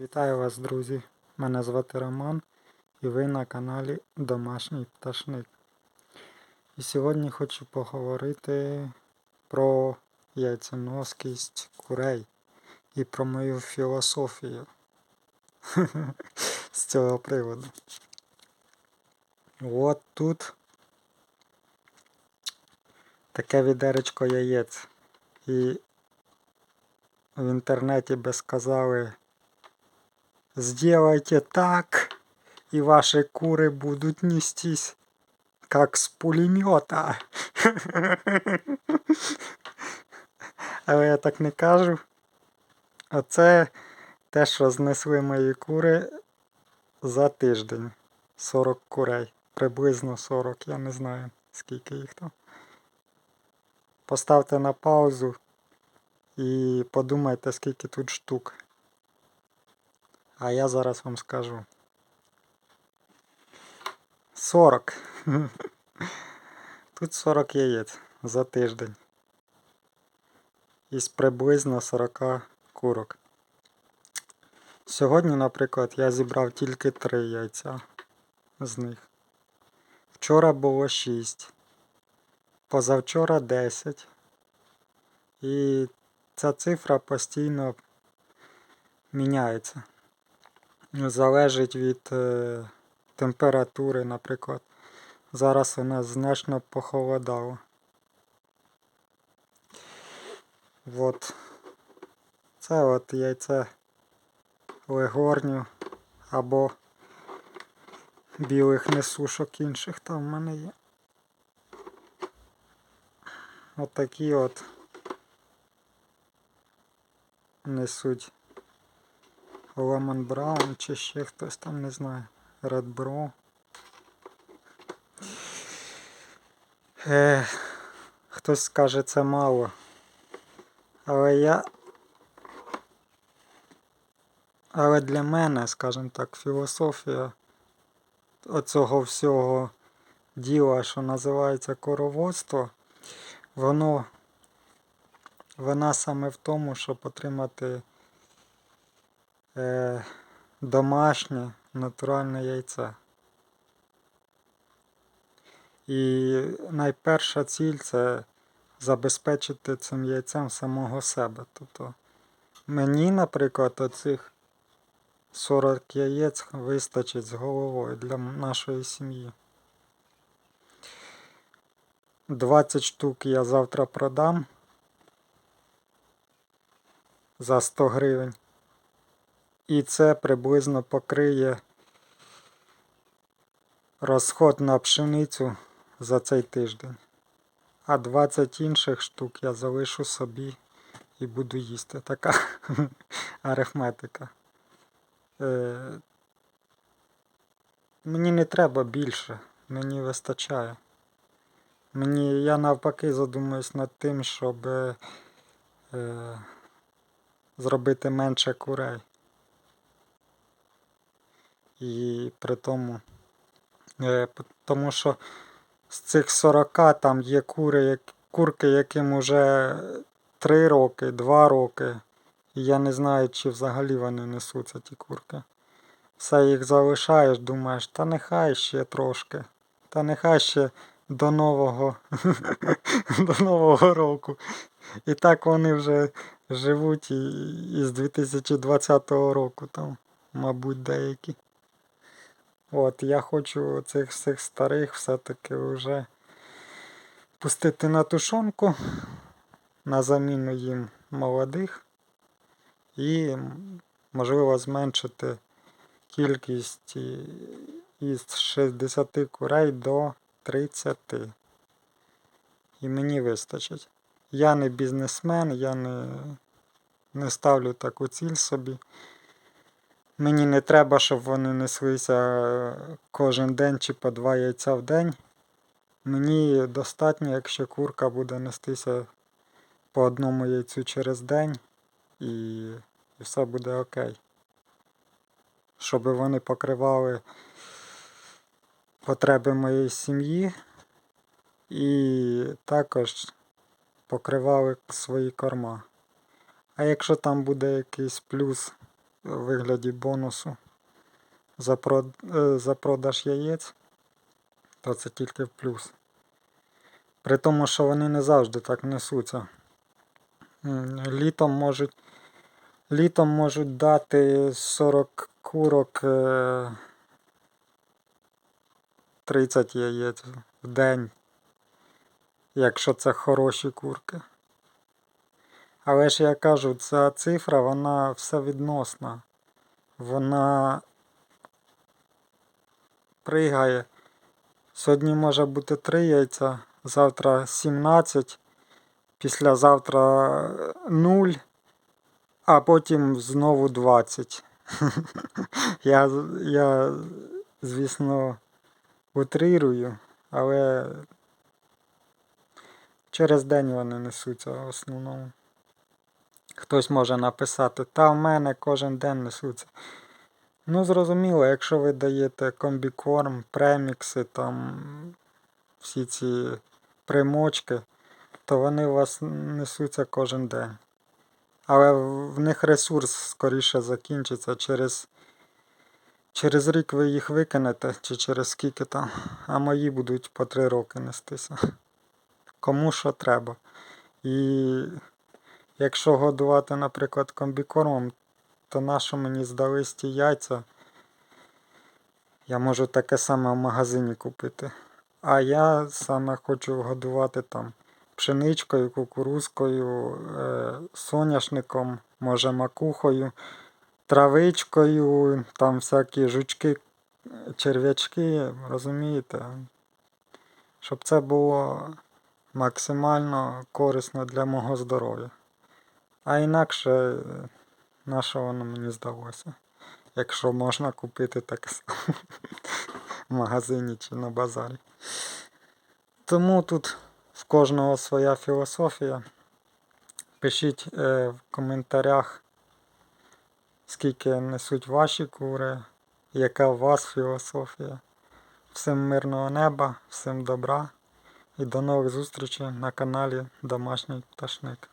Вітаю вас, друзі! Мене звати Роман і ви на каналі Домашній Пташник. І сьогодні хочу поговорити про яйценоскість курей і про мою філософію з цього приводу. От тут таке відеречко яєць. І в інтернеті би сказали Сделайте так, и ваши куры будут нестись, как с пулемета. Але я так не кажу. Оце те, що знесли мої кури за тиждень. 40 курей. Приблизно 40, я не знаю, скільки їх там. Поставте на паузу і подумайте, скільки тут штук. А я зараз вам скажу. 40. Тут 40 яєць за тиждень. Із приблизно 40 курок. Сьогодні, наприклад, я зібрав тільки 3 яйця з них. Вчора було 6. Позавчора 10. І ця цифра постійно міняється залежить від е, температури, наприклад. Зараз у нас значно похолодало. От. Це от яйце легорню або білих несушок інших там в мене є. От от несуть Lemon Brown чи ще хтось там не знаю. Bro. Е, хтось скаже це мало. Але я. Але для мене, скажімо так, філософія оцього всього діла, що називається короводство, воно вона саме в тому, щоб отримати е, домашнє натуральне яйце. І найперша ціль це забезпечити цим яйцем самого себе. Тобто мені, наприклад, оцих 40 яєць вистачить з головою для нашої сім'ї. 20 штук я завтра продам за 100 гривень. І це приблизно покриє розход на пшеницю за цей тиждень. А 20 інших штук я залишу собі і буду їсти. Така арифметика. Е, Мені не треба більше, мені вистачає. Мені я навпаки задумуюсь над тим, щоб е, зробити менше курей. І при тому, е, тому що з цих 40 там є кури, як, курки, яким уже 3 роки, 2 роки. І я не знаю, чи взагалі вони несуться ті курки. Все їх залишаєш, думаєш, та нехай ще трошки. Та нехай ще до нового до нового року. І так вони вже живуть і, і з 2020 року там, мабуть, деякі. От, я хочу цих всіх старих все-таки вже пустити на тушонку, на заміну їм молодих і, можливо, зменшити кількість із 60 курей до 30. І мені вистачить. Я не бізнесмен, я не, не ставлю таку ціль собі. Мені не треба, щоб вони неслися кожен день чи по два яйця в день. Мені достатньо, якщо курка буде нестися по одному яйцю через день і, і все буде окей. Щоб вони покривали потреби моєї сім'ї і також покривали свої корма. А якщо там буде якийсь плюс у вигляді бонусу за, прод... е, за продаж яєць, то це тільки в плюс. При тому, що вони не завжди так несуться. Літом можуть, літом можуть дати 40 курок е, 30 яєць в день, якщо це хороші курки. Але ж я кажу, ця цифра, вона все відносна. Вона пригає. Сьогодні може бути 3 яйця, завтра 17, післязавтра 0, а потім знову 20. Я, я звісно, утрирую, але через день вони несуться в основному. Хтось може написати, та в мене кожен день несуться. Ну, зрозуміло, якщо ви даєте комбікорм, премікси, там всі ці примочки, то вони у вас несуться кожен день. Але в них ресурс скоріше закінчиться через. Через рік ви їх викинете, чи через скільки там, а мої будуть по три роки нестися. Кому що треба. І якщо годувати, наприклад, комбікормом, то нащо мені здались ті яйця? Я можу таке саме в магазині купити. А я саме хочу годувати там пшеничкою, кукурузкою, е, соняшником, може макухою, травичкою, там всякі жучки, черв'ячки, розумієте? Щоб це було максимально корисно для мого здоров'я. А інакше, е, на що воно мені здалося? Якщо можна купити таке саме в магазині чи на базарі. Тому тут в кожного своя філософія. Пишіть е, в коментарях, скільки несуть ваші кури, яка у вас філософія. Всім мирного неба, всім добра і до нових зустрічей на каналі Домашній Пташник.